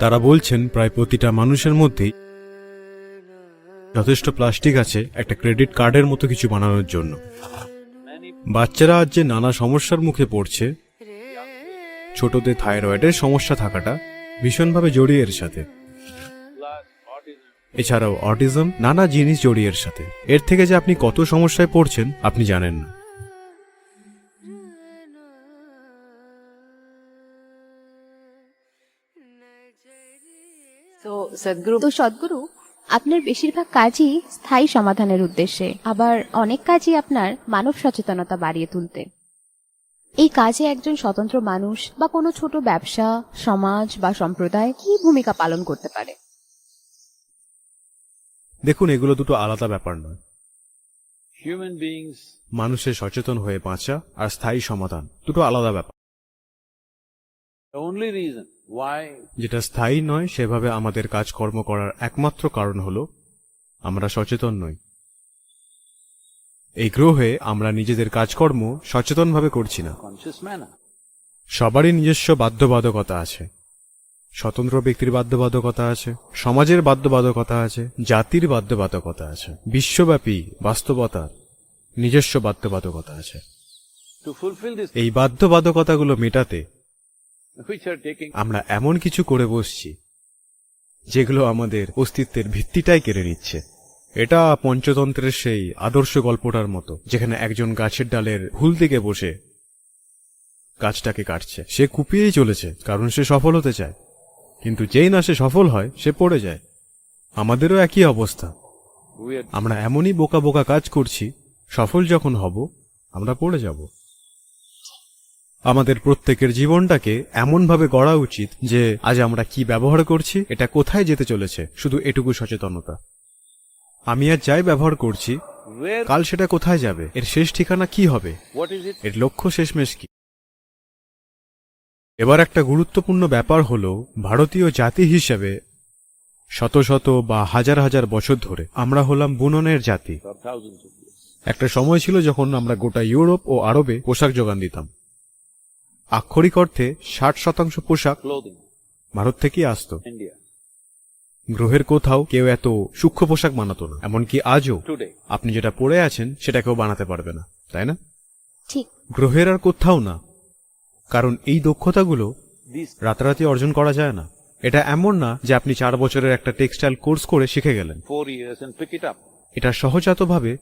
তারা বলছেন, প্রায় প্রতিটা মানুষের মধ্যেই যথেষ্ট প্লাস্টিক আছে একটা ক্রেডিট কার্ডের মতো কিছু বানানোর জন্য। বাচ্চারা আজ যে নানা সমস্যার মুখে পড়ছে, ছোটদের থাইরয়েডের সমস্যা থাকাটা ভীষণভাবে জড়িয়ে এর সাথে। এছাড়াও অটিজম, নানা জিনিস জড়িয়ে এর সাথে। এর থেকে যে আপনি কত সমস্যায় পড়ছেন, আপনি জানেন না। তো সদ্গুরু তো সদ্গুরু আপনার বেশিরভাগ কাজই স্থায়ী সমাধানের উদ্দেশ্যে আবার অনেক কাজই আপনার মানব সচেতনতা বাড়িয়ে তুলতে। এই কাজে একজন স্বতন্ত্র মানুষ বা কোনো ছোট ব্যবসা সমাজ বা সম্প্রদায় কি ভূমিকা পালন করতে পারে? দেখুন এগুলো দুটো আলাদা ব্যাপার নয়। মানুষের সচেতন হয়ে বাঁচা আর স্থায়ী সমাধান দুটো আলাদা ব্যাপার। যেটা স্থায়ী নয় সেভাবে আমাদের কাজকর্ম করার একমাত্র কারণ হলো আমরা সচেতন নই। এই গ্রহে আমরা নিজেদের কাজকর্ম সচেতনভাবে করছি না। সবারই নিজস্ব বাধ্যবাধকতা আছে। স্বতন্ত্র ব্যক্তির বাধ্যবাধকতা আছে সমাজের বাধ্যবাধকতা আছে জাতির বাধ্যবাধকতা আছে বিশ্বব্যাপী বাস্তবতার নিজস্ব বাধ্যবাধকতা আছে। এই বাধ্যবাধকতাগুলো মেটাতে আমরা এমন কিছু করে বসছি যেগুলো আমাদের অস্তিত্বের ভিত্তিটাই কেড়ে নিচ্ছে। এটা পঞ্চতন্ত্রের সেই আদর্শ গল্পটার মতো যেখানে একজন গাছের ডালের ভুল দিকে বসে গাছটাকে কাটছে। সে কুপিয়েই চলেছে কারণ সে সফল হতে চায়। কিন্তু যেই না সে সফল হয় সে পড়ে যায়। আমাদেরও একই অবস্থা। আমরা এমনই বোকা বোকা কাজ করছি সফল যখন হব আমরা পড়ে যাব। আমাদের প্রত্যেকের জীবনটাকে এমনভাবে গড়া উচিত যে আজ আমরা কি ব্যবহার করছি এটা কোথায় যেতে চলেছে শুধু এটুকু সচেতনতা। আমি আজ যাই ব্যবহার করছি কাল সেটা কোথায় যাবে এর শেষ ঠিকানা কি হবে এর লক্ষ্য শেষমেশ কি? এবার একটা গুরুত্বপূর্ণ ব্যাপার হলো ভারতীয় জাতি হিসেবে শত শত বা হাজার হাজার বছর ধরে আমরা হলাম বুননের জাতি। একটা সময় ছিল যখন আমরা গোটা ইউরোপ ও আরবে পোশাক যোগান দিতাম। আক্ষরিক অর্থে ষাট শতাংশ পোশাক ভারত থেকেই আসতো। গ্রহের কোথাও কেউ এত সূক্ষ্ম পোশাক বানাতো না। এমনকি আজও আপনি যেটা পরে আছেন সেটা কেউ বানাতে পারবে না। তাই না? ঠিক। গ্রহের আর কোথাও না। কারণ এই দক্ষতাগুলো রাতারাতি অর্জন করা যায় না। এটা এমন না যে আপনি চার বছরের একটা টেক্সটাইল কোর্স করে শিখে গেলেন। এটা সহজাতভাবে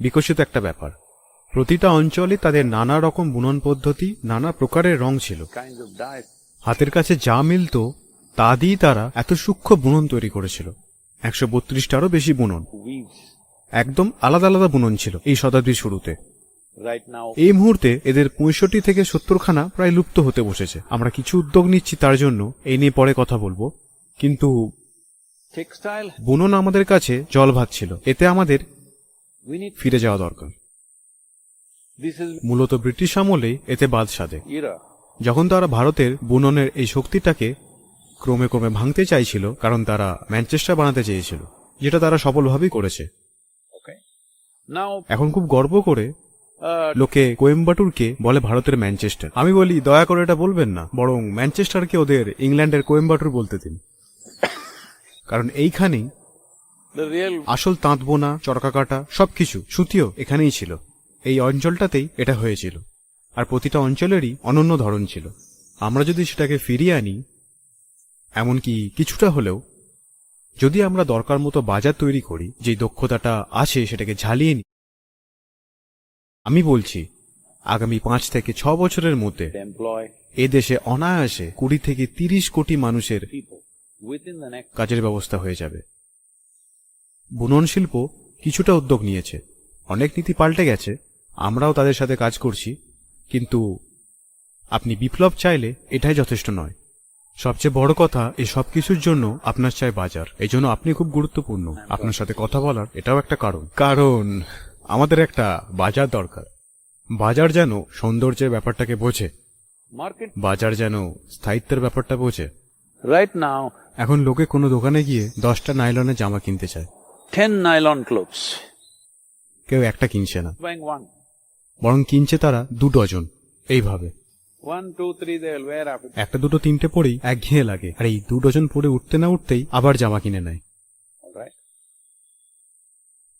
বিকশিত একটা ব্যাপার। প্রতিটা অঞ্চলে তাদের নানা রকম বুনন পদ্ধতি, নানা প্রকারের রং ছিল। হাতের কাছে যা মিলত, তা দিয়েই তারা এত সূক্ষ্ম বুনন তৈরি করেছিল। একশো বত্রিশটারও বেশি বুনন। একদম আলাদা আলাদা বুনন ছিল এই শতাব্দীর শুরুতে। এই মুহূর্তে এদের পঁয়ষট্টি থেকে সত্তরখানা প্রায় লুপ্ত হতে বসেছে। আমরা কিছু উদ্যোগ নিচ্ছি তার জন্য, এই নিয়ে পরে কথা বলব। কিন্তু বুনন আমাদের কাছে জল ভাত ছিল। এতে আমাদের ফিরে যাওয়া দরকার। মূলত ব্রিটিশ আমলেই এতে বাদ সাধে। যখন তারা ভারতের বুননের এই শক্তিটাকে ক্রমে ক্রমে ভাঙতে চাইছিল কারণ তারা ম্যানচেস্টার বানাতে চেয়েছিল যেটা তারা সফলভাবেই করেছে। এখন খুব গর্ব করে লোকে কোয়েম্বাটুরকে বলে ভারতের ম্যানচেস্টার। আমি বলি দয়া করে এটা বলবেন না বরং ম্যানচেস্টারকে ওদের ইংল্যান্ডের কোয়েম্বাটুর বলতে দিন। কারণ এইখানেই আসল তাঁত বোনা চরকা কাটা সবকিছু সুতিও এখানেই ছিল। এই অঞ্চলটাতেই এটা হয়েছিল। আর প্রতিটা অঞ্চলেরই অনন্য ধরন ছিল। আমরা যদি সেটাকে ফিরিয়ে আনি, এমনকি কিছুটা হলেও, যদি আমরা দরকার মতো বাজার তৈরি করি যে দক্ষতাটা আছে সেটাকে ঝালিয়ে নিই আমি বলছি, আগামী পাঁচ থেকে ছ বছরের মধ্যে এ দেশে অনায়াসে কুড়ি থেকে তিরিশ কোটি মানুষের কাজের ব্যবস্থা হয়ে যাবে। বুনন শিল্প কিছুটা উদ্যোগ নিয়েছে। অনেক নীতি পাল্টে গেছে। আমরাও তাদের সাথে কাজ করছি কিন্তু আপনি বিপ্লব চাইলে এটাই যথেষ্ট নয়। সবচেয়ে বড় কথা এই সব কিছুর জন্য আপনার চাই বাজার। এই জন্য আপনি খুব গুরুত্বপূর্ণ। আপনার সাথে কথা বলার এটাও একটা কারণ। কারণ আমাদের একটা বাজার দরকার। বাজার যেন সৌন্দর্যের ব্যাপারটাকে বোঝে। বাজার যেন স্থায়িত্বের ব্যাপারটা বোঝে। রাইট now এখন লোকে কোনো দোকানে গিয়ে দশটা নাইলনের জামা কিনতে চায়। 10 নাইলন clothes কেউ একটা কিনছে না। বরং কিনছে তারা দু ডজন। এইভাবে. একটা দুটো তিনটে পরেই এক একঘেয়ে লাগে। আর এই দু ডজন পরে উঠতে না উঠতেই আবার জামা কিনে নেয়।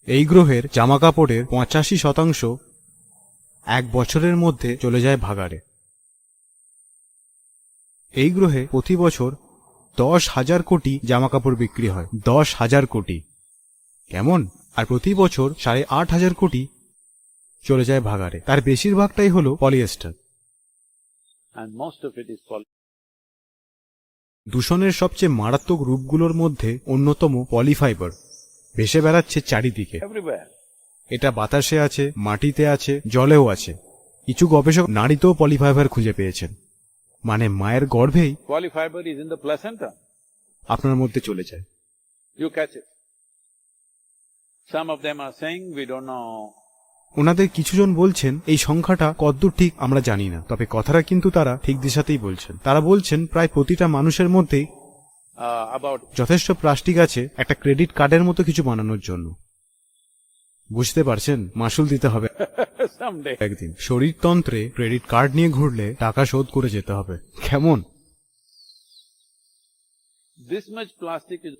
এই গ্রহের জামা কাপড়ের পঁচাশি শতাংশ এক বছরের মধ্যে চলে যায় ভাগাড়ে। এই গ্রহে প্রতি বছর দশ হাজার কোটি জামা কাপড় বিক্রি হয়। দশ হাজার কোটি। কেমন? আর প্রতি বছর সাড়ে আট হাজার কোটি চলে যায় ভাগাড়ে। তার বেশিরভাগটাই হলো পলিয়েস্টার. দূষণের সবচেয়ে মারাত্মক রূপগুলোর মধ্যে অন্যতম পলিফাইবার। ভেসে বেড়াচ্ছে চারিদিকে। এটা বাতাসে আছে মাটিতে আছে জলেও আছে। কিছু গবেষক নারীতেও পলিফাইবার খুঁজে পেয়েছেন। মানে মায়ের গর্ভেই polyfibre is in the placenta. আপনার মধ্যে চলে যায়। You catch it. Some of them are saying, we don't know ওনাদের কিছুজন বলছেন এই সংখ্যাটা কদ্দূর ঠিক আমরা জানি না তবে কথাটা কিন্তু তারা ঠিক দিশাতেই বলছেন। তারা বলছেন প্রায় প্রতিটা মানুষের মধ্যেই যথেষ্ট প্লাস্টিক আছে একটা ক্রেডিট কার্ডের মতো কিছু বানানোর জন্য। বুঝতে পারছেন? মাসুল দিতে হবে। একদিন। শরীরতন্ত্রে ক্রেডিট কার্ড নিয়ে ঘুরলে টাকা শোধ করে যেতে হবে। কেমন?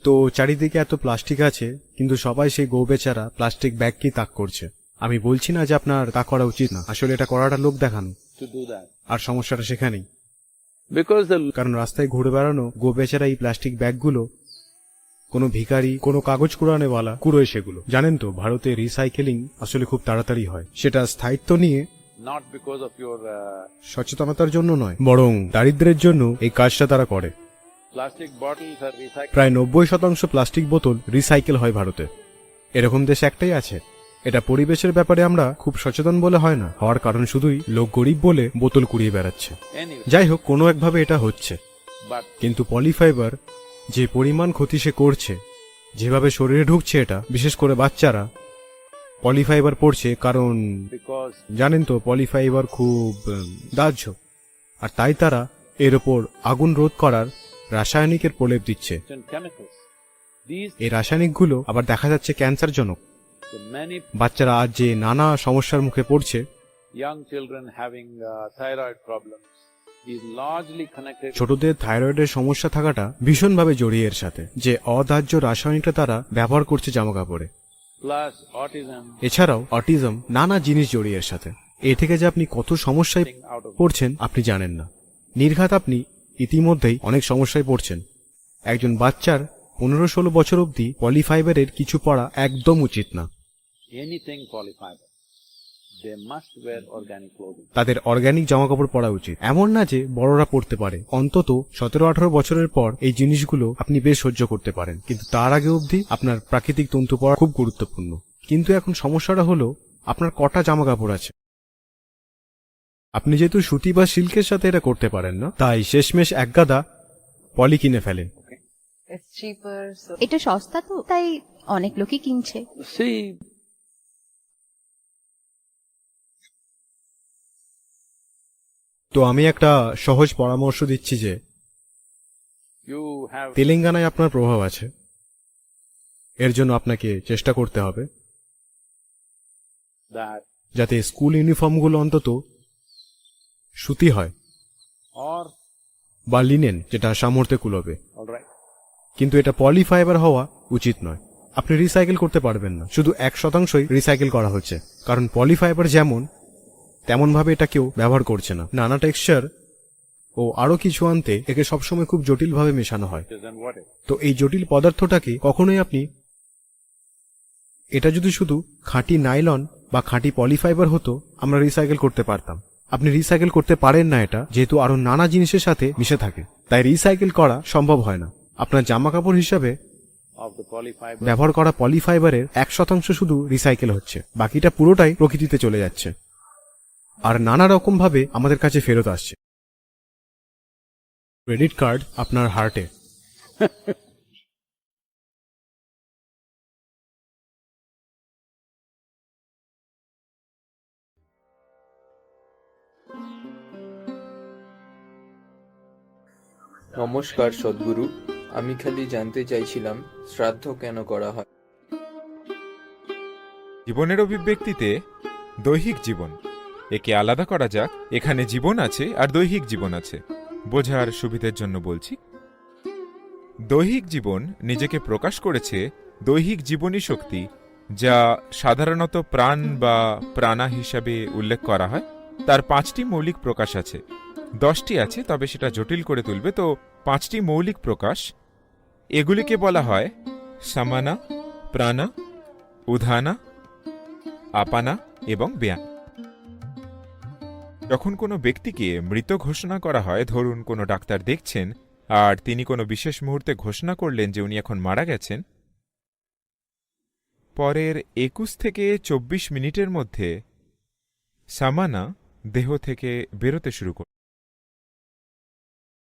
তো চারিদিকে এত প্লাস্টিক আছে কিন্তু সবাই সেই গো বেচারা প্লাস্টিক ব্যাগকেই তাক করছে? আমি বলছি না যে আপনার তা করা উচিত না। আসলে এটা করাটা লোক দেখানো। To do that. আর সমস্যাটা সেখানেই। Because the কারণ রাস্তায় ঘুরে বেড়ানো গো বেচারা এই প্লাস্টিক ব্যাগগুলো কোনো ভিখারি কোনো কাগজ কুড়ানেওয়ালা কুড়োয় সেগুলো। জানেন তো ভারতে রিসাইকেলিং আসলে খুব তাড়াতাড়ি হয়। সেটা স্থায়িত্ব নিয়ে not because of your uh, সচেতনতার জন্য নয় বরং দারিদ্রের জন্য এই কাজটা তারা করে। plastic bottles are recycled. প্রায় নব্বই শতাংশ প্লাস্টিক বোতল রিসাইকেল হয় ভারতে। এরকম দেশ একটাই আছে। এটা পরিবেশের ব্যাপারে আমরা খুব সচেতন বলে হয় না। হওয়ার কারণ শুধুই লোক গরিব বলে বোতল কুড়িয়ে বেড়াচ্ছে। যাই হোক কোনো একভাবে এটা হচ্ছে। কিন্তু পলিফাইবার যে পরিমাণ ক্ষতি সে করছে যেভাবে শরীরে ঢুকছে এটা বিশেষ করে বাচ্চারা পলিফাইবার পড়ছে কারণ জানেন তো পলিফাইবার খুব দাহ্য। আর তাই তারা এর ওপর আগুন রোধ করার রাসায়নিকের প্রলেপ দিচ্ছে। এই রাসায়নিকগুলো আবার দেখা যাচ্ছে ক্যান্সারজনক। বাচ্চারা আজ যে নানা সমস্যার মুখে পড়ছে uh, ছোটদের থাইরয়েডের সমস্যা থাকাটা ভীষণভাবে জড়িয়ে এর সাথে যে অদাহ্য রাসায়নিকটা তারা ব্যবহার করছে জামা কাপড়ে এছাড়াও অটিজম নানা জিনিস জড়িয়ে এর সাথে। এ থেকে যে আপনি কত সমস্যায় পড়ছেন আপনি জানেন না। নির্ঘাত আপনি ইতিমধ্যেই অনেক সমস্যায় পড়ছেন। একজন বাচ্চার পনেরো ষোলো বছর অবধি পলিফাইবারের কিছু পড়া একদম উচিত না। তাদের অর্গানিক জামাকাপড় পরা উচিত। এমন না যে বড়রা পড়তে পারে। অন্তত সতেরো আঠারো বছরের পর এই জিনিসগুলো আপনি বেশ সহ্য করতে পারেন। কিন্তু তার আগে অবধি আপনার প্রাকৃতিক তন্তু পরা খুব গুরুত্বপূর্ণ। কিন্তু এখন সমস্যাটা হলো আপনার কটা জামা কাপড় আছে? আপনি যেহেতু সুতি বা সিল্কের সাথে এটা করতে পারেন না তাই শেষমেশ এক গাদা পলি কিনে ফেলেন। এটা সস্তা তো তাই অনেক লোকই কিনছে। তো আমি একটা সহজ পরামর্শ দিচ্ছি যে তেলেঙ্গানায় আপনার প্রভাব আছে। এর জন্য আপনাকে চেষ্টা করতে হবে। যাতে স্কুল ইউনিফর্মগুলো অন্তত সুতি হয়। বা লিনেন যেটা সামর্থ্যে কুলবে কিন্তু এটা পলিফাইবার হওয়া উচিত নয়। আপনি রিসাইকেল করতে পারবেন না। শুধু এক শতাংশই রিসাইকেল করা হচ্ছে। কারণ পলিফাইবার যেমন তেমনভাবে এটা কেউ ব্যবহার করছে না। নানা টেক্সচার ও আরও কিছু আনতে একে সবসময় খুব জটিলভাবে মেশানো হয়। তো এই জটিল পদার্থটাকে কখনোই আপনি এটা যদি শুধু খাঁটি নাইলন বা খাঁটি পলিফাইবার হতো, আমরা রিসাইকেল করতে পারতাম। আপনি রিসাইকেল করতে পারেন না এটা, যেহেতু আরও নানা জিনিসের সাথে মিশে থাকে। তাই রিসাইকেল করা সম্ভব হয় না। আপনার জামা কাপড় হিসাবে ব্যবহার করা পলিফাইবারের এক শতাংশ শুধু রিসাইকেল হচ্ছে, বাকিটা পুরোটাই প্রকৃতিতে চলে যাচ্ছে। আর নানা রকম ভাবে আমাদের কাছে ফেরত আসছে। ক্রেডিট কার্ড আপনার হার্টে। নমস্কার সদ্গুরু আমি খালি জানতে চাইছিলাম শ্রাদ্ধ কেন করা হয়? জীবনের অভিব্যক্তিতে দৈহিক জীবন। একে আলাদা করা যাক। এখানে জীবন আছে আর দৈহিক জীবন আছে। বোঝার সুবিধের জন্য বলছি। দৈহিক জীবন নিজেকে প্রকাশ করেছে দৈহিক জীবনী শক্তি, যা সাধারণত প্রাণ বা প্রাণা হিসাবে উল্লেখ করা হয়। তার পাঁচটি মৌলিক প্রকাশ আছে। দশটি আছে, তবে সেটা জটিল করে তুলবে। তো পাঁচটি মৌলিক প্রকাশ, এগুলিকে বলা হয় সামানা, প্রাণা উধানা আপানা এবং ব্যায়াম। যখন কোনো ব্যক্তিকে মৃত ঘোষণা করা হয়, ধরুন কোনো ডাক্তার দেখছেন, আর তিনি কোনো বিশেষ মুহূর্তে ঘোষণা করলেন যে উনি এখন মারা গেছেন, পরের একুশ থেকে চব্বিশ মিনিটের মধ্যে সামানা দেহ থেকে বেরোতে শুরু করে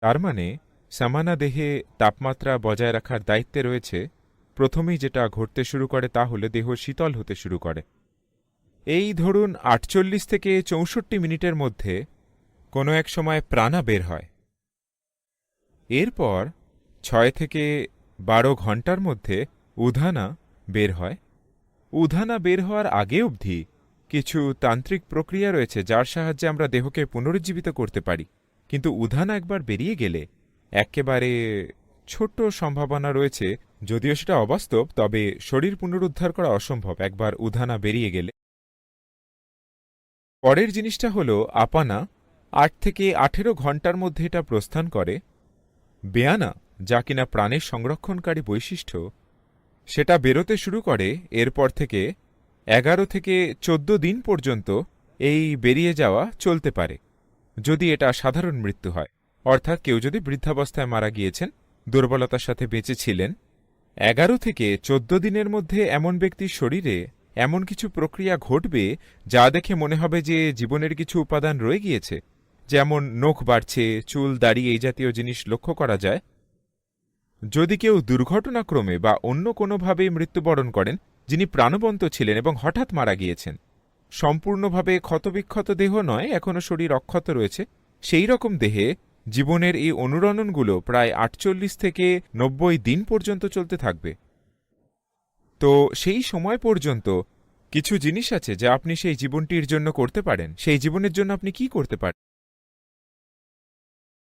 তার মানে সামানা দেহে তাপমাত্রা বজায় রাখার দায়িত্বে রয়েছে। প্রথমেই যেটা ঘটতে শুরু করে তা হলে দেহ শীতল হতে শুরু করে। এই ধরুন আটচল্লিশ থেকে চৌষট্টি মিনিটের মধ্যে কোনো এক সময় প্রাণা বের হয়। এরপর ছয় থেকে বারো ঘণ্টার মধ্যে উধানা বের হয়। উধানা বের হওয়ার আগে অবধি কিছু তান্ত্রিক প্রক্রিয়া রয়েছে যার সাহায্যে আমরা দেহকে পুনরুজ্জীবিত করতে পারি। কিন্তু উধানা একবার বেরিয়ে গেলে একেবারে ছোট্ট সম্ভাবনা রয়েছে, যদিও সেটা অবাস্তব, তবে শরীর পুনরুদ্ধার করা অসম্ভব। একবার উধানা বেরিয়ে গেলে পরের জিনিসটা হল, আপানা আট থেকে আঠেরো ঘণ্টার মধ্যে এটা প্রস্থান করে। বেয়ানা, যা কিনা প্রাণের সংরক্ষণকারী বৈশিষ্ট্য, সেটা বেরোতে শুরু করে এরপর থেকে এগারো থেকে চোদ্দ দিন পর্যন্ত এই বেরিয়ে যাওয়া চলতে পারে, যদি এটা সাধারণ মৃত্যু হয়। অর্থাৎ কেউ যদি বৃদ্ধাবস্থায় মারা গিয়েছেন, দুর্বলতার সাথে বেঁচে ছিলেন, এগারো থেকে চোদ্দ দিনের মধ্যে এমন ব্যক্তির শরীরে এমন কিছু প্রক্রিয়া ঘটবে যা দেখে মনে হবে যে জীবনের কিছু উপাদান রয়ে গিয়েছে। যেমন নখ বাড়ছে, চুল, দাড়ি এই জাতীয় জিনিস লক্ষ্য করা যায়। যদি কেউ দুর্ঘটনাক্রমে বা অন্য কোনোভাবে মৃত্যুবরণ করেন, যিনি প্রাণবন্ত ছিলেন এবং হঠাৎ মারা গিয়েছেন, সম্পূর্ণভাবে ক্ষতবিক্ষত দেহ নয়, এখনও শরীর অক্ষত রয়েছে, সেই রকম দেহে জীবনের এই অনুরণনগুলো প্রায় আটচল্লিশ থেকে নব্বই দিন পর্যন্ত চলতে থাকবে। তো সেই সময় পর্যন্ত কিছু জিনিস আছে যা আপনি সেই জীবনটির জন্য করতে পারেন। সেই জীবনের জন্য আপনি কি করতে পারেন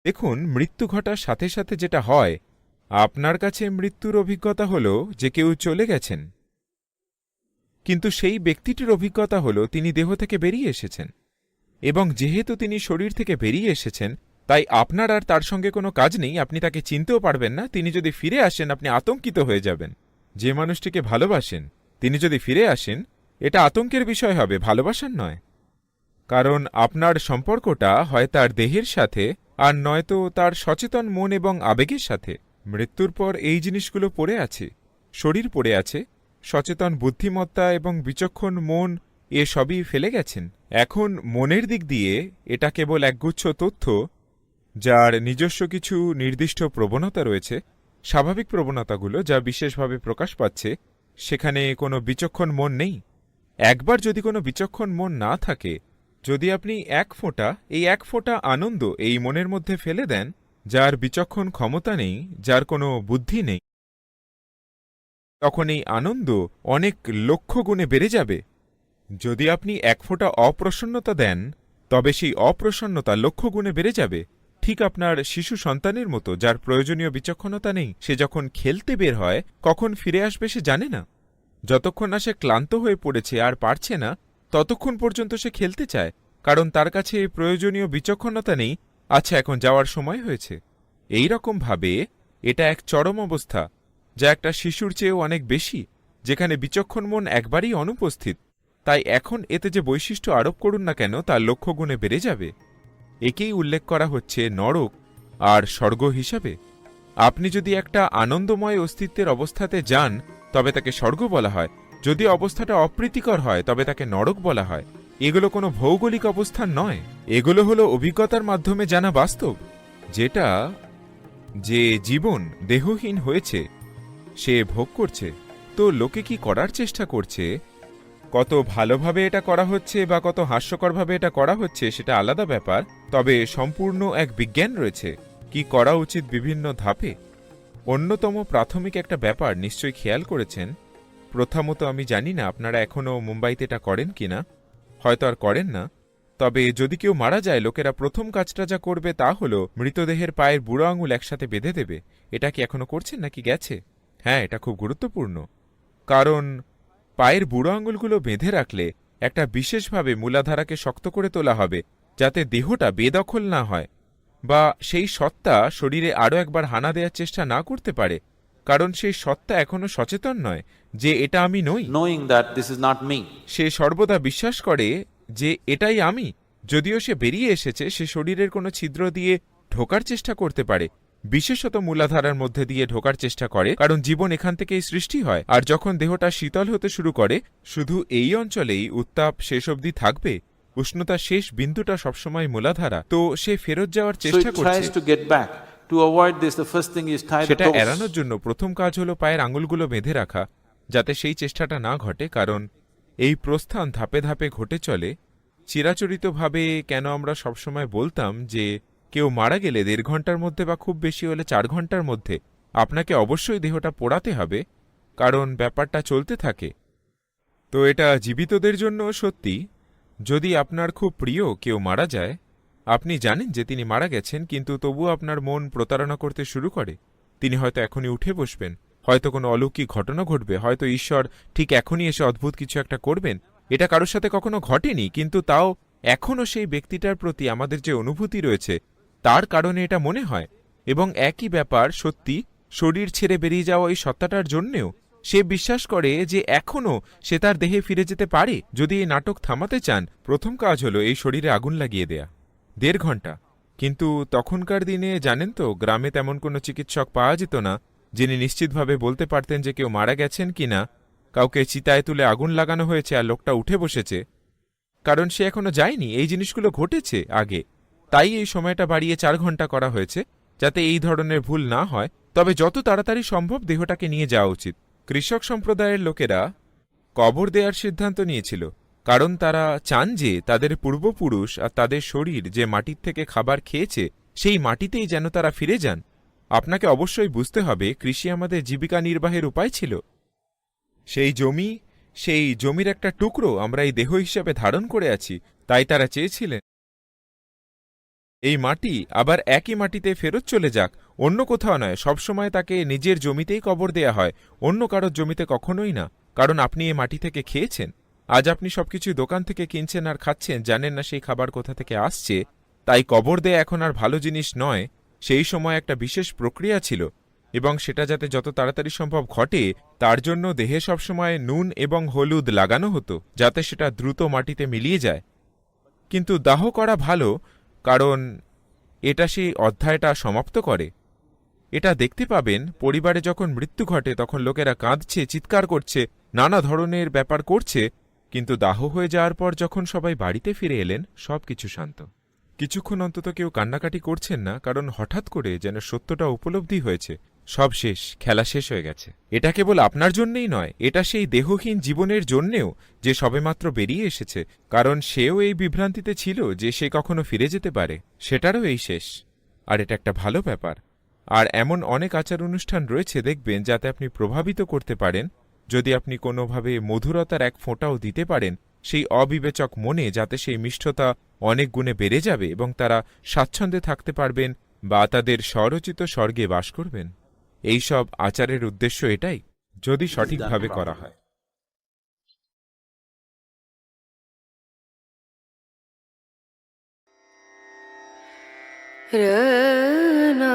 দেখুন, মৃত্যু ঘটার সাথে সাথে যেটা হয়, আপনার কাছে মৃত্যুর অভিজ্ঞতা হল যে কেউ চলে গেছেন। কিন্তু সেই ব্যক্তিটির অভিজ্ঞতা হল তিনি দেহ থেকে বেরিয়ে এসেছেন। এবং যেহেতু তিনি শরীর থেকে বেরিয়ে এসেছেন, তাই আপনার আর তার সঙ্গে কোনো কাজ নেই, আপনি তাকে চিনতেও পারবেন না, তিনি যদি ফিরে আসেন, আপনি আতঙ্কিত হয়ে যাবেন। যে মানুষটিকে ভালোবাসেন, তিনি যদি ফিরে আসেন, এটা আতঙ্কের বিষয় হবে, ভালোবাসার নয়। কারণ আপনার সম্পর্কটা হয় তার দেহের সাথে, আর নয়তো তার সচেতন মন এবং আবেগের সাথে। মৃত্যুর পর এই জিনিসগুলো পড়ে আছে, শরীর পড়ে আছে, সচেতন বুদ্ধিমত্তা এবং বিচক্ষণ মন, এ সবই ফেলে গেছেন। এখন মনের দিক দিয়ে এটা কেবল একগুচ্ছ তথ্য, যার নিজস্ব কিছু নির্দিষ্ট প্রবণতা রয়েছে স্বাভাবিক প্রবণতাগুলো যা বিশেষভাবে প্রকাশ পাচ্ছে, সেখানে কোনো বিচক্ষণ মন নেই। একবার যদি কোনো বিচক্ষণ মন না থাকে, যদি আপনি এক ফোঁটা, এই এক ফোঁটা আনন্দ এই মনের মধ্যে ফেলে দেন, যার বিচক্ষণ ক্ষমতা নেই, যার কোনো বুদ্ধি নেই, তখন এই আনন্দ অনেক লক্ষ গুণে বেড়ে যাবে। যদি আপনি এক ফোঁটা অপ্রসন্নতা দেন, তবে সেই অপ্রসন্নতা লক্ষ গুণে বেড়ে যাবে। ঠিক আপনার শিশু সন্তানের মতো, যার প্রয়োজনীয় বিচক্ষণতা নেই, সে যখন খেলতে বের হয়, কখন ফিরে আসবে সে জানে না। যতক্ষণ না সে ক্লান্ত হয়ে পড়েছে আর পারছে না, ততক্ষণ পর্যন্ত সে খেলতে চায়, কারণ তার কাছে এই প্রয়োজনীয় বিচক্ষণতা নেই আচ্ছা এখন যাওয়ার সময় হয়েছে। এই ভাবে এটা এক চরম অবস্থা, যা একটা শিশুর চেয়েও অনেক বেশি, যেখানে বিচক্ষণ মন একবারই অনুপস্থিত। তাই এখন এতে যে বৈশিষ্ট্য আরোপ করুন না কেন, তার লক্ষ্য গুণে বেড়ে যাবে। একেই উল্লেখ করা হচ্ছে নরক আর স্বর্গ হিসাবে। আপনি যদি একটা আনন্দময় অস্তিত্বের অবস্থাতে যান, তবে তাকে স্বর্গ বলা হয়। যদি অবস্থাটা অপ্রীতিকর হয়, তবে তাকে নরক বলা হয়। এগুলো কোনো ভৌগোলিক অবস্থান নয়। এগুলো হলো অভিজ্ঞতার মাধ্যমে জানা বাস্তব, যেটা যে জীবন দেহহীন হয়েছে, সে ভোগ করছে। তো লোকে কি করার চেষ্টা করছে? কত ভালোভাবে এটা করা হচ্ছে বা কত হাস্যকরভাবে এটা করা হচ্ছে সেটা আলাদা ব্যাপার, তবে সম্পূর্ণ এক বিজ্ঞান রয়েছে। কি করা উচিত বিভিন্ন ধাপে? অন্যতম প্রাথমিক একটা ব্যাপার নিশ্চয়ই খেয়াল করেছেন। প্রথমত আমি জানি না আপনারা এখনও মুম্বাইতে এটা করেন কিনা হয়তো আর করেন না। তবে যদি কেউ মারা যায়, লোকেরা প্রথম কাজটা যা করবে তা হলো মৃতদেহের পায়ের বুড়ো আঙুল একসাথে বেঁধে দেবে। এটা কি এখনও করছেন নাকি গেছে? হ্যাঁ এটা খুব গুরুত্বপূর্ণ। কারণ পায়ের বুড়ো আঙুলগুলো বেঁধে রাখলে একটা বিশেষভাবে মূলাধারাকে শক্ত করে তোলা হবে যাতে দেহটা বেদখল না হয়। বা সেই সত্তা শরীরে আরও একবার হানা দেওয়ার চেষ্টা না করতে পারে কারণ সেই সত্তা এখনও সচেতন নয় যে এটা আমি নই। Knowing that this is not me সে সর্বদা বিশ্বাস করে যে এটাই আমি যদিও সে বেরিয়ে এসেছে সে শরীরের কোনো ছিদ্র দিয়ে ঢোকার চেষ্টা করতে পারে। বিশেষত মূলাধারার মধ্যে দিয়ে ঢোকার চেষ্টা করে কারণ জীবন এখান থেকেই সৃষ্টি হয় আর যখন দেহটা শীতল হতে শুরু করে শুধু এই অঞ্চলেই উত্তাপ শেষ অবধি থাকবে। উষ্ণতা শেষ বিন্দুটা সবসময় মূলাধারা। তো সে ফেরত যাওয়ার চেষ্টা করছে। সেটা এড়ানোর জন্য প্রথম কাজ হলো পায়ের আঙুলগুলো বেঁধে রাখা যাতে সেই চেষ্টাটা না ঘটে কারণ এই প্রস্থান ধাপে ধাপে ঘটে চলে। চিরাচরিতভাবে কেন আমরা সবসময় বলতাম যে কেউ মারা গেলে দেড় ঘণ্টার মধ্যে বা খুব বেশি হলে চার ঘণ্টার মধ্যে আপনাকে অবশ্যই দেহটা পোড়াতে হবে, কারণ ব্যাপারটা চলতে থাকে। তো এটা জীবিতদের জন্য সত্যি, যদি আপনার খুব প্রিয় কেউ মারা যায়, আপনি জানেন যে তিনি মারা গেছেন, কিন্তু তবুও আপনার মন প্রতারণা করতে শুরু করে। তিনি হয়তো এখনই উঠে বসবেন, হয়তো কোনো অলৌকিক ঘটনা ঘটবে, হয়তো ঈশ্বর ঠিক এখনই এসে অদ্ভুত কিছু একটা করবেন। এটা কারোর সাথে কখনো ঘটেনি, কিন্তু তাও এখনও সেই ব্যক্তিটার প্রতি আমাদের যে অনুভূতি রয়েছে তার কারণে এটা মনে হয় এবং একই ব্যাপার সত্যি শরীর ছেড়ে বেরিয়ে যাওয়া এই সত্তাটার জন্যেও। সে বিশ্বাস করে যে এখনও সে তার দেহে ফিরে যেতে পারে যদি এই নাটক থামাতে চান। প্রথম কাজ হলো এই শরীরে আগুন লাগিয়ে দেয়া। দেড় ঘণ্টা কিন্তু তখনকার দিনে জানেন তো, গ্রামে তেমন কোনো চিকিৎসক পাওয়া যেত না, যিনি নিশ্চিতভাবে বলতে পারতেন যে কেউ মারা গেছেন কিনা কাউকে চিতায় তুলে আগুন লাগানো হয়েছে আর লোকটা উঠে বসেছে। কারণ সে এখনও যায়নি, এই জিনিসগুলো ঘটেছে আগে। তাই এই সময়টা বাড়িয়ে চার ঘণ্টা করা হয়েছে, যাতে এই ধরনের ভুল না হয়। তবে যত তাড়াতাড়ি সম্ভব দেহটাকে নিয়ে যাওয়া উচিত। কৃষক সম্প্রদায়ের লোকেরা কবর দেওয়ার সিদ্ধান্ত নিয়েছিল, কারণ তারা চান যে তাদের পূর্বপুরুষ আর তাদের শরীর যে মাটির থেকে খাবার খেয়েছে, সেই মাটিতেই যেন তারা ফিরে যান। আপনাকে অবশ্যই বুঝতে হবে, কৃষি আমাদের জীবিকা নির্বাহের উপায় ছিল। সেই জমি, সেই জমির একটা টুকরো আমরা এই দেহ হিসাবে ধারণ করে আছি, তাই তারা চেয়েছিলেন। এই মাটি আবার একই মাটিতে ফেরত চলে যাক। অন্য কোথাও নয়, সবসময় তাকে নিজের জমিতেই কবর দেয়া হয়। অন্য কারোর জমিতে কখনোই না, কারণ আপনি এই মাটি থেকে খেয়েছেন। আজ আপনি সবকিছু দোকান থেকে কিনছেন আর খাচ্ছেন, জানেন না সেই খাবার কোথা থেকে আসছে। তাই কবর দেয়া এখন আর ভালো জিনিস নয়, সেই সময় একটা বিশেষ প্রক্রিয়া ছিল, এবং সেটা যাতে যত তাড়াতাড়ি সম্ভব ঘটে, তার জন্য দেহে সবসময় নুন এবং হলুদ লাগানো হতো, যাতে সেটা দ্রুত মাটিতে মিলিয়ে যায়। কিন্তু দাহ করা ভালো কারণ এটা সেই অধ্যায়টা সমাপ্ত করে। এটা দেখতে পাবেন, পরিবারে যখন মৃত্যু ঘটে, তখন লোকেরা কাঁদছে, চিৎকার করছে, নানা ধরনের ব্যাপার করছে, কিন্তু দাহ হয়ে যাওয়ার পর যখন সবাই বাড়িতে ফিরে এলেন সব কিছু শান্ত। কিছুক্ষণ অন্তত কেউ কান্নাকাটি করছেন না, কারণ হঠাৎ করে যেন সত্যটা উপলব্ধি হয়েছে। সব শেষ, খেলা শেষ হয়ে গেছে। এটা কেবল আপনার জন্যই নয়, এটা সেই দেহহীন জীবনের জন্যেও যে সবেমাত্র বেরিয়ে এসেছে, কারণ সেও এই বিভ্রান্তিতে ছিল যে সে কখনো ফিরে যেতে পারে, সেটারও এই শেষ। আর এটা একটা ভালো ব্যাপার। আর এমন অনেক আচার অনুষ্ঠান রয়েছে দেখবেন যাতে আপনি প্রভাবিত করতে পারেন, যদি আপনি কোনোভাবে মধুরতার এক ফোঁটাও দিতে পারেন, সেই অবিবেচক মনে যাতে সেই মিষ্টতা অনেক গুণে বেড়ে যাবে এবং তারা স্বাচ্ছন্দ্যে থাকতে পারবেন বা তাদের স্বরচিত স্বর্গে বাস করবেন। এই সব আচারের উদ্দেশ্য এটাই যদি সঠিকভাবে করা হয়। Rana,